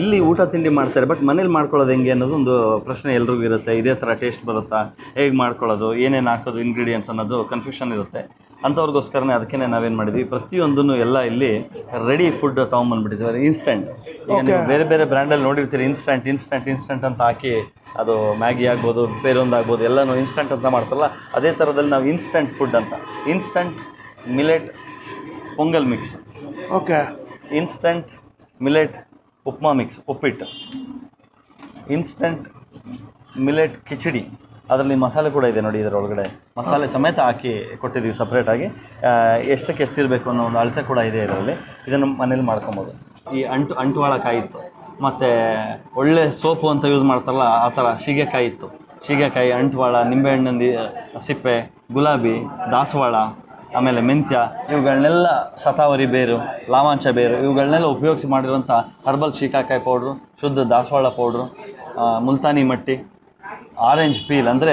ಇಲ್ಲಿ ಊಟ, ತಿಂಡಿ ಮಾಡ್ತಾರೆ ಬಟ್ ಮನೇಲಿ ಮಾಡ್ಕೊಳ್ಳೋದು ಹೆಂಗೆ ಅನ್ನೋದು ಒಂದು ಪ್ರಶ್ನೆ ಎಲ್ರಿಗೂ ಇರುತ್ತೆ. ಇದೇ ಥರ ಟೇಸ್ಟ್ ಬರುತ್ತಾ? ಹೇಗೆ ಮಾಡ್ಕೊಳ್ಳೋದು? ಏನೇನು ಹಾಕೋದು? ಇಂಗ್ರೀಡಿಯೆಂಟ್ಸ್ ಅನ್ನೋದು ಕನ್ಫ್ಯೂಷನ್ ಇರುತ್ತೆ. ಅಂಥವ್ರಿಗೋಸ್ಕರನೇ ಅದಕ್ಕೆ ನಾವೇನು ಮಾಡಿದ್ವಿ. ಪ್ರತಿಯೊಂದನ್ನು ಎಲ್ಲ ಇಲ್ಲಿ ರೆಡಿ ಫುಡ್ ತೊಗೊಂಬಂದ್ಬಿಟ್ಟಿದ್ದೀವಿ ಇನ್ಸ್ಟೆಂಟ್ ಈಗ ನೀವು ಬೇರೆ ಬೇರೆ ಬ್ರ್ಯಾಂಡಲ್ಲಿ ನೋಡಿರ್ತೀರಿ ಇನ್ಸ್ಟಂಟ್ ಇನ್ಸ್ಟಂಟ್ ಇನ್ಸ್ಟಂಟ್ ಅಂತ ಹಾಕಿ ಅದು ಮ್ಯಾಗಿ ಆಗ್ಬೋದು ಬೇರೊಂದು ಆಗ್ಬೋದು ಎಲ್ಲನೂ ಇನ್ಸ್ಟಂಟ್ ಅಂತ ಮಾಡ್ತಾರಲ್ಲ ಅದೇ ಥರದಲ್ಲಿ ನಾವು ಇನ್ಸ್ಟಂಟ್ ಫುಡ್ ಅಂತ. Instant millet pongal mix okay instant millet upma mix ಉಪ್ಪಿಟ್ಟು. ಇನ್ಸ್ಟಂಟ್ ಮಿಲೆಟ್ ಕಿಚಡಿ ಅದರಲ್ಲಿ ಮಸಾಲೆ ಕೂಡ ಇದೆ ನೋಡಿ ಇದರೊಳಗಡೆ. ಮಸಾಲೆ ಸಮೇತ ಹಾಕಿ ಕೊಟ್ಟಿದ್ದೀವಿ ಸಪ್ರೇಟಾಗಿ ಎಷ್ಟಕ್ಕೆ ಎಷ್ಟಿರಬೇಕು ಅನ್ನೋ ಒಂದು ಅಳತೆ ಕೂಡ ಇದೆ ಇದರಲ್ಲಿ. ಇದನ್ನು ಮನೇಲಿ ಮಾಡ್ಕೊಬೋದು. ಈ ಅಂಟು, ಅಂಟುವಾಳ ಕಾಯಿತ್ತು ಮತ್ತು ಒಳ್ಳೆ ಸೋಪು ಅಂತ ಯೂಸ್ ಮಾಡ್ತಾರಲ್ಲ, ಆ ಥರ ಶೀಗೆಕಾಯಿ ಇತ್ತು. ಶೀಗೆಕಾಯಿ ಅಂಟುವಾಳ, ನಿಂಬೆಹಣ್ಣಿಂದ ಸಿಪ್ಪೆ ಗುಲಾಬಿ, ದಾಸವಾಳ, ಆಮೇಲೆ ಮೆಂತ್ಯ, ಇವುಗಳನ್ನೆಲ್ಲ ಶತಾವರಿ ಬೇರು, ಲಾವಾಂಶ ಬೇರು, ಇವುಗಳನ್ನೆಲ್ಲ ಉಪಯೋಗಿಸಿ ಮಾಡಿರುವಂಥ ಹರ್ಬಲ್ ಶೀಕಾಕಾಯಿ ಪೌಡ್ರು ಶುದ್ಧ ದಾಸವಾಳ ಪೌಡ್ರು ಮುಲ್ತಾನಿ ಮಟ್ಟಿ ಆರೆಂಜ್ ಪೀಲ್ ಅಂದರೆ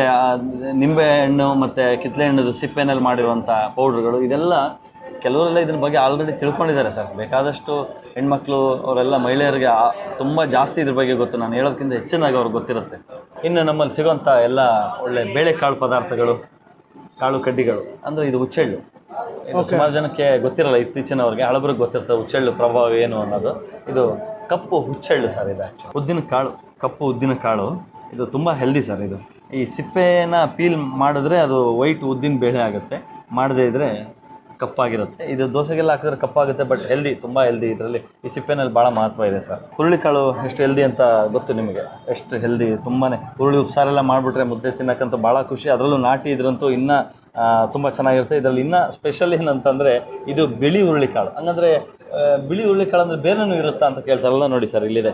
ನಿಂಬೆಹಣ್ಣು ಮತ್ತು ಕಿತ್ತಲೆ ಹಣ್ಣದ ಸಿಪ್ಪೆನಲ್ಲಿ ಮಾಡಿರುವಂಥ ಪೌಡ್ರ್ಗಳು ಇದೆಲ್ಲ ಕೆಲವರೆಲ್ಲ ಇದ್ರ ಬಗ್ಗೆ ಆಲ್ರೆಡಿ ತಿಳ್ಕೊಂಡಿದ್ದಾರೆ ಸರ್. ಬೇಕಾದಷ್ಟು ಹೆಣ್ಮಕ್ಳು ಅವರೆಲ್ಲ ಮಹಿಳೆಯರಿಗೆ ತುಂಬ ಜಾಸ್ತಿ ಇದ್ರ ಬಗ್ಗೆ ಗೊತ್ತು. ನಾನು ಹೇಳೋದಕ್ಕಿಂತ ಹೆಚ್ಚಿನಾಗಿ ಅವ್ರಿಗೆ ಗೊತ್ತಿರುತ್ತೆ. ಇನ್ನು ನಮ್ಮಲ್ಲಿ ಸಿಗೋಂಥ ಎಲ್ಲ ಒಳ್ಳೆ ಬೇಳೆಕಾಳು ಪದಾರ್ಥಗಳು ಕಾಳು ಕಡ್ಡಿಗಳು ಅಂದರೆ ಇದು ಹುಚ್ಚೆಳ್ಳು. ಸುಮಾರು ಜನಕ್ಕೆ ಗೊತ್ತಿರಲ್ಲ ಇತ್ತೀಚಿನವ್ರಿಗೆ ಹಳಬ್ರಿಗೆ ಗೊತ್ತಿರ್ತದೆ ಹುಚ್ಚೆಳ್ಳು ಪ್ರಭಾವ ಏನು ಅನ್ನೋದು. ಇದು ಕಪ್ಪು ಹುಚ್ಚೆಳ್ಳು ಸರ್ ಇದು. ಉದ್ದಿನ ಕಾಳು ಕಪ್ಪು ಉದ್ದಿನ ಕಾಳು. ಇದು ತುಂಬ ಹೆಲ್ದಿ ಸರ್ ಇದು. ಈ ಸಿಪ್ಪೆನ ಪೀಲ್ ಮಾಡಿದ್ರೆ ಅದು ವೈಟ್ ಉದ್ದಿನ ಬೇಳೆ ಆಗುತ್ತೆ. ಮಾಡದೇ ಇದ್ದರೆ ಕಪ್ಪಾಗಿರುತ್ತೆ. ಇದು ದೋಸೆಗೆಲ್ಲ ಹಾಕಿದ್ರೆ ಕಪ್ಪಾಗುತ್ತೆ ಬಟ್ ಹೆಲ್ದಿ ತುಂಬ ಹೆಲ್ದಿ ಇದರಲ್ಲಿ ಈ ಸಿಪ್ಪೆನಲ್ಲಿ ಭಾಳ ಮಹತ್ವ ಇದೆ ಸರ್. ಹುರುಳಿಕಾಳು ಎಷ್ಟು ಹೆಲ್ದಿ ಅಂತ ಗೊತ್ತು ನಿಮಗೆ? ಎಷ್ಟು ಹೆಲ್ದಿ ತುಂಬಾ ಹುರುಳಿ ಉಪ್ಸಾರೆಲ್ಲ ಮಾಡಿಬಿಟ್ರೆ ಮುದ್ದೆ ತಿನ್ನೋಕ್ಕಂತ ಭಾಳ ಖುಷಿ. ಅದರಲ್ಲೂ ನಾಟಿ ಇದ್ರಂತೂ ಇನ್ನೂ ತುಂಬ ಚೆನ್ನಾಗಿರುತ್ತೆ. ಇದರಲ್ಲಿ ಇನ್ನೂ ಸ್ಪೆಷಲ್ ಏನಂತಂದರೆ ಇದು ಬಿಳಿ ಹುರುಳಿಕಾಳು. ಹಂಗಂದ್ರೆ ಬಿಳಿ ಹುರುಳಿಕಾಳು ಅಂದರೆ ಬೇರೆನೂ ಇರುತ್ತಾ ಅಂತ ಕೇಳ್ತಾರಲ್ಲ ನೋಡಿ ಸರ್ ಇಲ್ಲಿದೆ.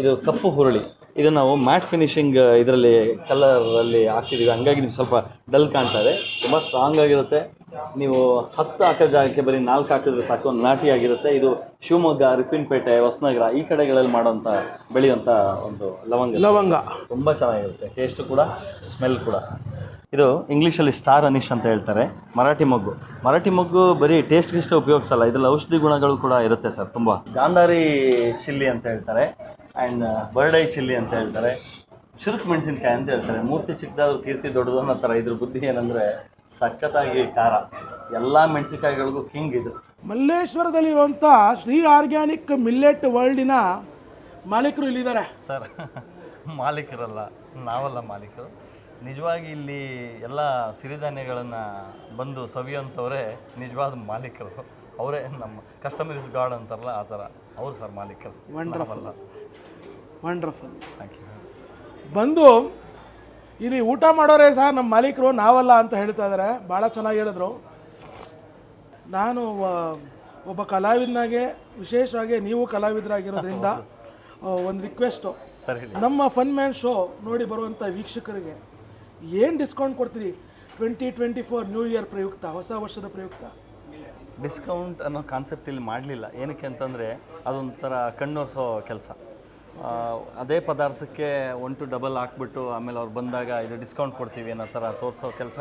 ಇದು ಕಪ್ಪು ಹುರುಳಿ. ಇದು ನಾವು ಮ್ಯಾಟ್ ಫಿನಿಶಿಂಗ್ ಇದರಲ್ಲಿ ಕಲರಲ್ಲಿ ಹಾಕಿದ್ದೀವಿ ಹಂಗಾಗಿ ನಿಮ್ಗೆ ಸ್ವಲ್ಪ ಡಲ್ ಕಾಣ್ತಾ ಇದೆ. ತುಂಬ ಸ್ಟ್ರಾಂಗ್ ಆಗಿರುತ್ತೆ. ನೀವು ಹತ್ತು ಹಾಕೋ ಜಾಗಕ್ಕೆ ಬರೀ ನಾಲ್ಕು ಹಾಕಿದ್ರೆ ಸಾಕು ಒಂದು ನಾಟಿಯಾಗಿರುತ್ತೆ ಇದು ಶಿವಮೊಗ್ಗ ರಿಪ್ಪಿನಪೇಟೆ ಹೊಸನಗರ ಈ ಕಡೆಗಳಲ್ಲಿ ಮಾಡೋಂಥ ಬೆಳೆಯುವಂಥ ಒಂದು ಲವಂಗ. ಲವಂಗ. ತುಂಬ ಚೆನ್ನಾಗಿರುತ್ತೆ. ಟೇಸ್ಟು ಕೂಡ ಸ್ಮೆಲ್ ಕೂಡ. ಇದು ಇಂಗ್ಲೀಷಲ್ಲಿ ಸ್ಟಾರ್ ಅನಿಶ್ ಅಂತ ಹೇಳ್ತಾರೆ ಮರಾಠಿ ಮೊಗ್ಗು. ಮರಾಠಿ ಮೊಗ್ಗು ಬರೀ ಟೇಸ್ಟ್ಗಿಷ್ಟೇ ಉಪಯೋಗಿಸಲ್ಲ ಇದರಲ್ಲಿ ಔಷಧಿ ಗುಣಗಳು ಕೂಡ ಇರುತ್ತೆ ಸರ್ ತುಂಬ. ಗಾಂಧಾರಿ ಚಿಲ್ಲಿ ಅಂತ ಹೇಳ್ತಾರೆ ಆ್ಯಂಡ್ ಬರ್ಡೈ ಚಿಲ್ಲಿ ಅಂತ ಹೇಳ್ತಾರೆ ಚುರುಕು ಮೆಣಸಿನ್ಕಾಯಿ ಅಂತ ಹೇಳ್ತಾರೆ. ಮೂರ್ತಿ ಚಿಕ್ಕದಾದ್ರೂ ಕೀರ್ತಿ ದೊಡ್ಡದು ಅನ್ನೋ ಥರ ಇದ್ರ ಬುದ್ಧಿ ಏನಂದರೆ ಸಖತ್ತಾಗಿ ಖಾರ. ಎಲ್ಲ ಮೆಣಸಿನಕಾಯಿಗಳಿಗೂ ಕಿಂಗ್ ಇದು. ಮಲ್ಲೇಶ್ವರದಲ್ಲಿರುವಂಥ ಶ್ರೀ ಆರ್ಗ್ಯಾನಿಕ್ ಮಿಲ್ಲೆಟ್ ವರ್ಲ್ಡಿನ ಮಾಲೀಕರು ಇಲ್ಲಿದ್ದಾರೆ. ಸರ್ *laughs* ಮಾಲೀಕರಲ್ಲ ನಾವಲ್ಲ ಮಾಲೀಕರು. ನಿಜವಾಗಿ ಇಲ್ಲಿ ಎಲ್ಲ ಸಿರಿಧಾನ್ಯಗಳನ್ನು ಬಂದು ಸವಿಯೋಂಥವರೇ ನಿಜವಾದ ಮಾಲೀಕರು. ಅವರೇ ನಮ್ಮ ಕಸ್ಟಮರ್ ಇಸ್ ಗಾಡ್ ಅಂತಾರಲ್ಲ ಆ ಥರ ಅವರು ಸರ್ ಮಾಲೀಕರು. ವಂಡ್ರಫಲ್ಲ ವಂಡರ್ಫುಲ್ ಥ್ಯಾಂಕ್ ಯು ಬಂದು ಇಲ್ಲಿ ಊಟ ಮಾಡೋರೇ ಸಹ ನಮ್ಮ ಮಾಲೀಕರು ನಾವಲ್ಲ ಅಂತ ಹೇಳ್ತಾ ಇದ್ದಾರೆ ಭಾಳ ಚೆನ್ನಾಗಿ ಹೇಳಿದ್ರು. ನಾನು ಒಬ್ಬ ಕಲಾವಿದನಾಗೆ ವಿಶೇಷವಾಗಿ ನೀವು ಕಲಾವಿದರಾಗಿರೋದ್ರಿಂದ ಒಂದು ರಿಕ್ವೆಸ್ಟು ಸರ್ ನಮ್ಮ ಫನ್ ಮ್ಯಾನ್ ಶೋ ನೋಡಿ ಬರುವಂಥ ವೀಕ್ಷಕರಿಗೆ. ಏನು ಡಿಸ್ಕೌಂಟ್ ಕೊಡ್ತೀರಿ? Twenty twenty four new year ಪ್ರಯುಕ್ತ, ಹೊಸ ವರ್ಷದ ಪ್ರಯುಕ್ತ? ಡಿಸ್ಕೌಂಟ್ ಅನ್ನೋ ಕಾನ್ಸೆಪ್ಟ್ ಇಲ್ಲಿ ಮಾಡಲಿಲ್ಲ. ಏನಕ್ಕೆ ಅಂತಂದರೆ ಅದೊಂಥರ ಕಣ್ಣೊರೆಸೋ ಕೆಲಸ. ಅದೇ ಪದಾರ್ಥಕ್ಕೆ ಒನ್ ಟು ಡಬಲ್ ಹಾಕ್ಬಿಟ್ಟು ಆಮೇಲೆ ಅವ್ರು ಬಂದಾಗ ಇದು ಡಿಸ್ಕೌಂಟ್ ಕೊಡ್ತೀವಿ ಅನ್ನೋ ಥರ ತೋರಿಸೋ ಕೆಲಸ,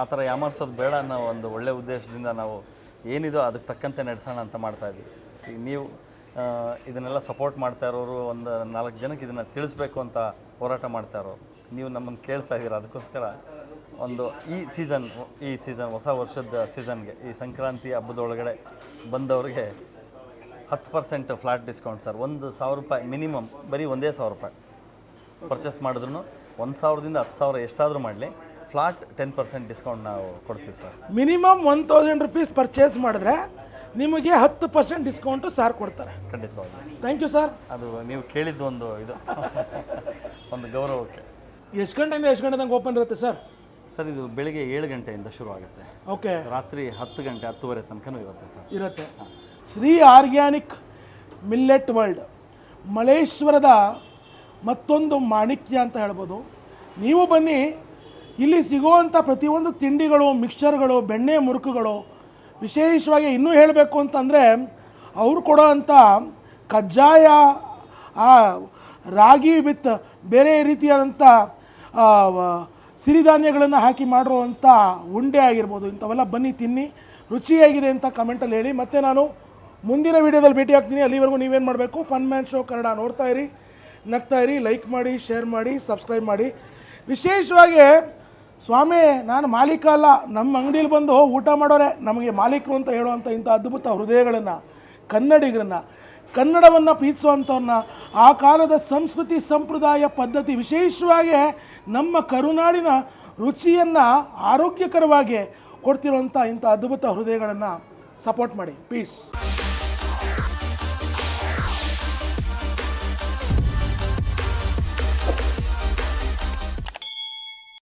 ಆ ಥರ ಯಾಮಾರ್ಸೋದು ಬೇಡ ಅನ್ನೋ ಒಂದು ಒಳ್ಳೆ ಉದ್ದೇಶದಿಂದ ನಾವು ಏನಿದೋ ಅದಕ್ಕೆ ತಕ್ಕಂತೆ ನಡೆಸೋಣ ಅಂತ ಮಾಡ್ತಾ ಇದ್ವಿ. ನೀವು ಇದನ್ನೆಲ್ಲ ಸಪೋರ್ಟ್ ಮಾಡ್ತಾ ಇರೋರು ಒಂದು ನಾಲ್ಕು ಜನಕ್ಕೆ ಇದನ್ನು ತಿಳಿಸ್ಬೇಕು ಅಂತ ಹೋರಾಟ ಮಾಡ್ತಾ ಇರೋರು. ನೀವು ನಮ್ಮನ್ನು ಕೇಳ್ತಾ ಇದ್ದೀರಾ? ಅದಕ್ಕೋಸ್ಕರ ಒಂದು ಈ ಸೀಸನ್ ಈ ಸೀಸನ್ ಹೊಸ ವರ್ಷದ ಸೀಸನ್ಗೆ ಈ ಸಂಕ್ರಾಂತಿ ಹಬ್ಬದೊಳಗಡೆ ಬಂದವ್ರಿಗೆ ಹತ್ತು ಪರ್ಸೆಂಟ್ ಫ್ಲಾಟ್ ಡಿಸ್ಕೌಂಟ್ ಸರ್ ಒಂದು ಸಾವಿರ ರೂಪಾಯಿ ಮಿನಿಮಮ್ ಬರೀ ಒಂದೇ ಸಾವಿರ ರೂಪಾಯಿ ಪರ್ಚೇಸ್ ಮಾಡಿದ್ರು ಒಂದು ಸಾವಿರದಿಂದ ಹತ್ತು ಸಾವಿರ ಎಷ್ಟಾದರೂ ಮಾಡಲಿ. ಫ್ಲಾಟ್ ಟೆನ್ ಪರ್ಸೆಂಟ್ ಡಿಸ್ಕೌಂಟ್ ನಾವು ಕೊಡ್ತೀವಿ sir minimum one thousand rupees purchase ಮಾಡಿದ್ರೆ ನಿಮಗೆ ಹತ್ತು ಪರ್ಸೆಂಟ್ ಡಿಸ್ಕೌಂಟು ಸಾರ್ ಕೊಡ್ತಾರೆ. ಖಂಡಿತವಾಗಿ ಥ್ಯಾಂಕ್ ಯು ಸರ್ ಅದು ನೀವು ಕೇಳಿದ್ದು ಒಂದು ಇದು. *laughs* ಒಂದು ಗೌರವಕ್ಕೆ. ಎಷ್ಟು ಗಂಟೆಯಿಂದ ಎಷ್ಟು ಗಂಟೆ ತನಕ ಓಪನ್ ಇರುತ್ತೆ ಸರ್ ಸರ್ ಇದು ಬೆಳಿಗ್ಗೆ ಏಳು ಗಂಟೆಯಿಂದ ಶುರು ಆಗುತ್ತೆ. ಓಕೆ ರಾತ್ರಿ ಹತ್ತು ಗಂಟೆ ಹತ್ತುವರೆ ತನಕನೂ ಇರುತ್ತೆ ಸರ್ ಇರುತ್ತೆ. ಶ್ರೀ ಆರ್ಗ್ಯಾನಿಕ್ ಮಿಲ್ಲೆಟ್ ವರ್ಲ್ಡ್ ಮಲೇಶ್ವರದ ಮತ್ತೊಂದು ಮಾಣಿಕ್ಯ ಅಂತ ಹೇಳ್ಬೋದು. ನೀವು ಬನ್ನಿ ಇಲ್ಲಿ ಸಿಗುವಂಥ ಪ್ರತಿಯೊಂದು ತಿಂಡಿಗಳು ಮಿಕ್ಸ್ಚರ್ಗಳು ಬೆಣ್ಣೆ ಮುರುಕುಗಳು ವಿಶೇಷವಾಗಿ ಇನ್ನೂ ಹೇಳಬೇಕು ಅಂತಂದರೆ ಅವರು ಕೊಡೋ ಅಂಥ ಕಜ್ಜಾಯ ಆ ರಾಗಿ ವಿತ್ ಬೇರೆ ರೀತಿಯಾದಂಥ ಸಿರಿಧಾನ್ಯಗಳನ್ನು ಹಾಕಿ ಮಾಡಿರುವಂಥ ಉಂಡೆ ಆಗಿರ್ಬೋದು, ಇಂಥವೆಲ್ಲ ಬನ್ನಿ, ತಿನ್ನಿ. ರುಚಿಯಾಗಿದೆ ಅಂತ ಕಮೆಂಟಲ್ಲಿ ಹೇಳಿ. ಮತ್ತೆ ನಾನು ಮುಂದಿನ ವೀಡಿಯೋದಲ್ಲಿ ಭೇಟಿ ಆಗ್ತೀನಿ. ಅಲ್ಲಿವರೆಗೂ ನೀವೇನು ಮಾಡಬೇಕು? ಫನ್ ಮ್ಯಾನ್ ಶೋ ಕನ್ನಡ ನೋಡ್ತಾ ಇರಿ, ನಗ್ತಾ ಇರಿ ಲೈಕ್ ಮಾಡಿ ಶೇರ್ ಮಾಡಿ ಸಬ್ಸ್ಕ್ರೈಬ್ ಮಾಡಿ. ವಿಶೇಷವಾಗಿ, ಸ್ವಾಮಿ, ನಾನು ಮಾಲೀಕ ಅಲ್ಲ. ನಮ್ಮ ಅಂಗಡಿಲಿ ಬಂದು ಊಟ ಮಾಡೋರೆ ನಮಗೆ ಮಾಲೀಕರು ಅಂತ ಹೇಳುವಂಥ ಇಂಥ ಅದ್ಭುತ ಹೃದಯಗಳನ್ನು, ಕನ್ನಡಿಗರನ್ನು, ಕನ್ನಡವನ್ನು ಪ್ರೀತಿಸುವಂಥವ್ರನ್ನ ಆ ಕಾಲದ ಸಂಸ್ಕೃತಿ ಸಂಪ್ರದಾಯ ಪದ್ಧತಿ ವಿಶೇಷವಾಗಿ ನಮ್ಮ ಕರುನಾಡಿನ ರುಚಿಯನ್ನು ಆರೋಗ್ಯಕರವಾಗಿ ಕೊಡ್ತಿರುವಂಥ ಇಂಥ ಅದ್ಭುತ ಹೃದಯಗಳನ್ನು ಸಪೋರ್ಟ್ ಮಾಡಿ. ಪೀಸ್